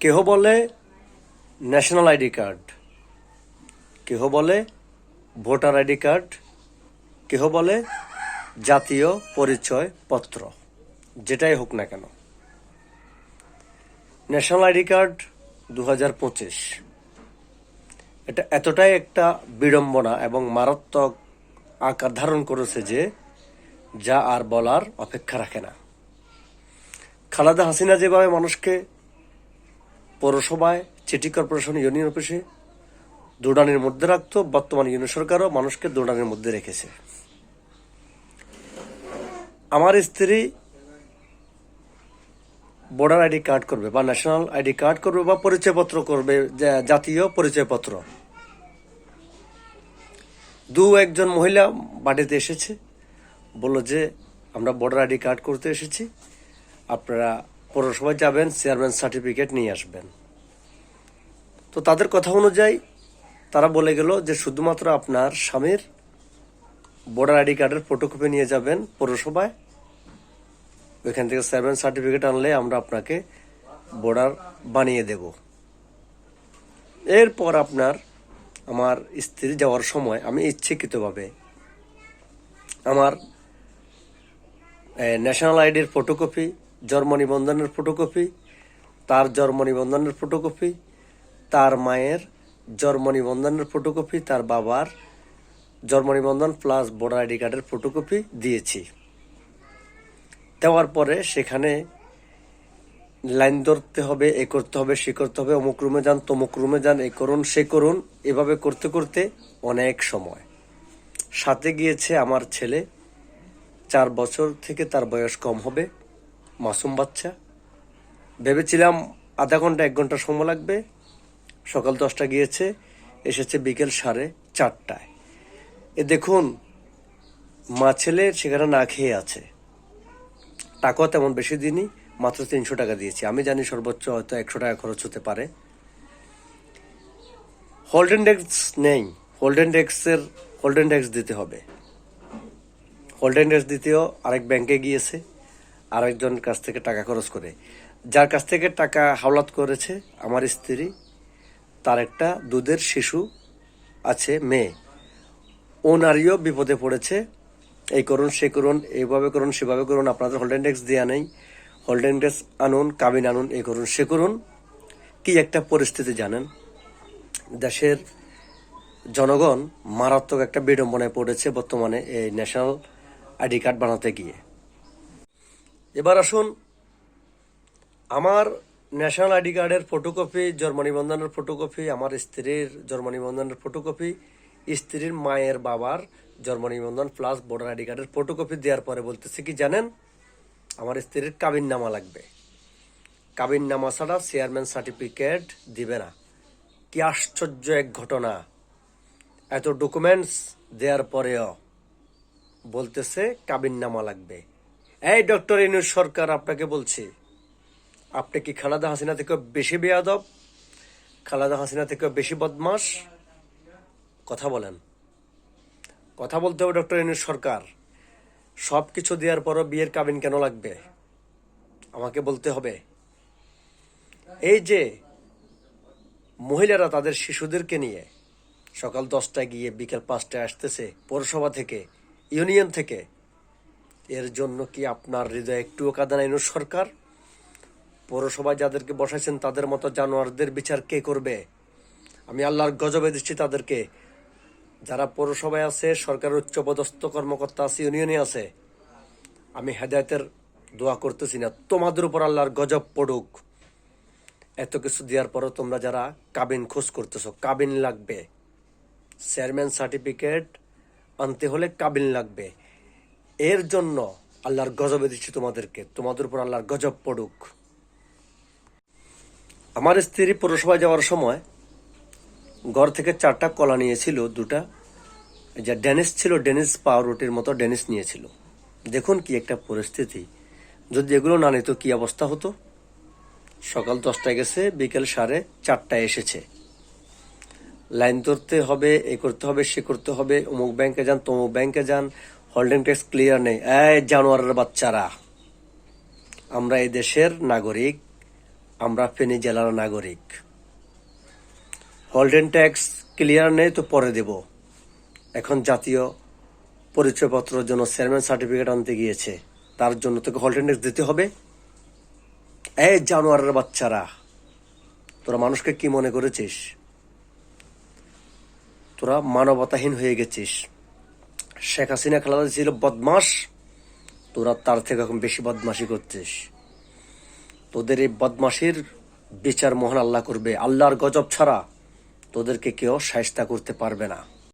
কেহ বলে national ID card কেহ বলে ভোটার আইডি কার্ড কেহ বলে জাতীয় পরিচয় পত্র? যেটাই হোক না কেন। ন্যাশনাল আইডি কার্ড দু এটা এতটাই একটা বিড়ম্বনা এবং মারাত্মক আকার ধারণ করেছে যে যা আর বলার অপেক্ষা রাখে না। খালাদা হাসিনা যেভাবে মানুষকে পৌরসভায় সিটি কর্পোরেশন ইউনিয়ন অফিসে দৌড়ানির মধ্যে রাখতো, বর্তমান ইউনিয়ন সরকারও মানুষকে দৌড়ানির মধ্যে রেখেছে। আমার স্ত্রী ভোটার আইডি কার্ড করবে বা ন্যাশনাল আইডি কার্ড করবে বা পরিচয়পত্র করবে জাতীয় পরিচয়পত্র। দু একজন মহিলা বাড়িতে এসেছে, বলল যে, আমরা ভোটার আইডি কার্ড করতে এসেছি, আপনারা পৌরসভায় যাবেন চেয়ারম্যান সার্টিফিকেট নিয়ে আসবেন। তো তাদের কথা অনুযায়ী তারা বলে গেল যে শুধুমাত্র আপনার স্বামীর ভোটার আইডি কার্ডের ফটোকপি নিয়ে যাবেন পৌরসভায়। ওইখান থেকে চেয়ারম্যান সার্টিফিকেট আনলে আমরা আপনাকে ভোটার বানিয়ে দেব। এরপর আপনার, আমার স্ত্রী যাওয়ার সময় আমি ইচ্ছাকৃতভাবে আমার ন্যাশনাল আইডির ফটোকপি জন্ম নিবন্ধনের ফটোকপি তার জন্ম নিবন্ধনের ফটোকপি তার মায়ের জন্ম নিবন্ধনের ফটোকপি তার বাবার জন্ম নিবন্ধন প্লাস ভোটার আইডি কার্ডের ফটোকপি দিয়েছি। দেওয়ার পরে সেখানে লাইন ধরতে হবে, এ করতে হবে, সে করতে হবে, অমুক রুমে যান, তমুক রুমে যান, এ করুন, সে করুন, এভাবে করতে করতে অনেক সময়। সাথে গিয়েছে আমার ছেলে, চার বছর থেকে তার বয়স কম হবে। মাসুম বাচ্চা। ভেবেছিলাম আধা ঘণ্টা, এক ঘণ্টা সময় লাগবে। সকাল দশটা গিয়েছে, এসেছে বিকেল সাড়ে চারটায়। এ দেখুন, মা ছেলে সেখানে না খেয়ে আছে। টাকাও তেমন বেশি দিনই মাত্র তিনশো টাকা দিয়েছি। আমি জানি সর্বোচ্চ হয়তো একশো টাকা খরচ হতে পারে। হোল্ডেন ডেক্স নেই। হোল্ডেন ডেক্সের হোল্ডেন ডেক্স দিতে হবে। হোল্ডেন ডেক্স দিতেও আরেক ব্যাংকে গিয়েছে। আরেকজনের কাছ থেকে টাকা খরচ করে। যার কাছ থেকে টাকা হাওলাত করেছে আমার স্ত্রী, তার একটা দুধের শিশু আছে, মেয়ে। ও নারীও বিপদে পড়েছে। এই করুন, সে করুন, এইভাবে করুন, সেভাবে করুন, আপনাদের হোল্ডেন ডেস্ক দেওয়া নেই। হোল্ডেন ডেস্ক আনুন, কাবিন আনুন, এই করুন, সে করুন। কি একটা পরিস্থিতি জানেন? দেশের জনগণ মারাত্মক একটা বিড়ম্বনায় পড়েছে বর্তমানে এই ন্যাশনাল আইডি কার্ড বানাতে গিয়ে। এবার আসুন, আমার ন্যাশনাল আইডি কার্ডের ফটোকপি জন্ম নিবন্ধনের ফটোকপি আমার স্ত্রীর জন্ম নিবন্ধনের ফটোকপি স্ত্রীর মায়ের বাবার জন্ম নিবন্ধন প্লাস ভোটার আইডি কার্ডের ফটোকপি দেওয়ার পরে বলতেছে কি জানেন, আমার স্ত্রীর কাবিন নামা লাগবে। কাবিন নামা ছাড়া চেয়ারম্যান সার্টিফিকেট দিবে না। কি আশ্চর্য এক ঘটনা। এত ডকুমেন্টস দেওয়ার পরেও বলতেছে কাবিন নামা লাগবে। এই ডক্টর ইনুর সরকার, আপনাকে বলছি, আপনি কি খালাদা হাসিনা থেকে বেশি বেয়াদব, খালাদা হাসিনা থেকে বেশি বদমাস কথা বলেন। কথা বলতে হবে ডক্টর ইনুর সরকার সব কিছু দেওয়ার পরও বিয়ের কাবিন কেন লাগবে? আমাকে বলতে হবে। এই যে মহিলারা তাদের শিশুদেরকে নিয়ে সকাল দশটায় গিয়ে বিকেল পাঁচটায় আসতেছে পৌরসভা থেকে, ইউনিয়ন থেকে এর জন্য কি আপনার হৃদয়ে একটুও কাঁদে নাই সরকার? পৌরসভায় যাদেরকে বসাইছেন, তাদের মতো জানোয়ারদের বিচার কে করবে? আমি আল্লাহর গজবে দিচ্ছি তাদেরকে। যারা পৌরসভায় আছে, সরকারের উচ্চপদস্থ কর্মকর্তা আছে, ইউনিয়নে আছে, আমি হেদায়তের দোয়া করতেছি না। তোমাদের উপর আল্লাহর গজব পড়ুক। এত কিছু দেওয়ার পরও তোমরা যারা কাবিন খোঁজ করতেছো, কাবিন লাগবে। চেয়ারম্যান সার্টিফিকেট আনতে হলে কাবিন লাগবে। এর জন্য আল্লাহর গজবে দিচ্ছি তোমাদেরকে। তোমাদের উপর আল্লাহর গজব পড়ুক। আমার স্ত্রী পৌরসভায় যাওয়ার সময় ঘর থেকে চারটা কলা নিয়েছিল, দুটা। যা ডেনিস ছিল, ডেনিস পাউরুটির মতো ডেনিস নিয়েছিল। দেখুন কি একটা পরিস্থিতি। যদি এগুলো না নিত, কি অবস্থা হতো? সকাল দশটায় গেছে, বিকেল সাড়ে চারটায় এসেছে। লাইন ধরতে হবে, এ করতে হবে, সে করতে হবে, অমুক ব্যাংকে যান, তমুক ব্যাংকে যান হোল্ডিং ট্যাক্স ক্লিয়ার নেই। এই জানোয়ারের বাচ্চারা, আমরা এই দেশের নাগরিক, আমরা ফেনী জেলার নাগরিক। হোল্ডেন ট্যাক্স ক্লিয়ার নেই তো পরে দেব। এখন জাতীয় পরিচয়পত্রের জন্য চেয়ারম্যান সার্টিফিকেট আনতে গিয়েছে। তার জন্য তোকে হোল্ডেন ট্যাক্স দিতে হবে। এই জানোয়ারের বাচ্চারা, তোরা মানুষকে কি মনে করেছিস? তোরা মানবতাহীন হয়ে গেছিস। শেখ হাসিনা খালাদা ছিল বদমাস তোরা তার থেকে এখন বেশি বদমাশি করছিস। তোদের এই বদমাসির বিচার মহান আল্লাহ করবে। আল্লাহর গজব ছাড়া তোদেরকে কেউ সায়স্তা করতে পারবে না।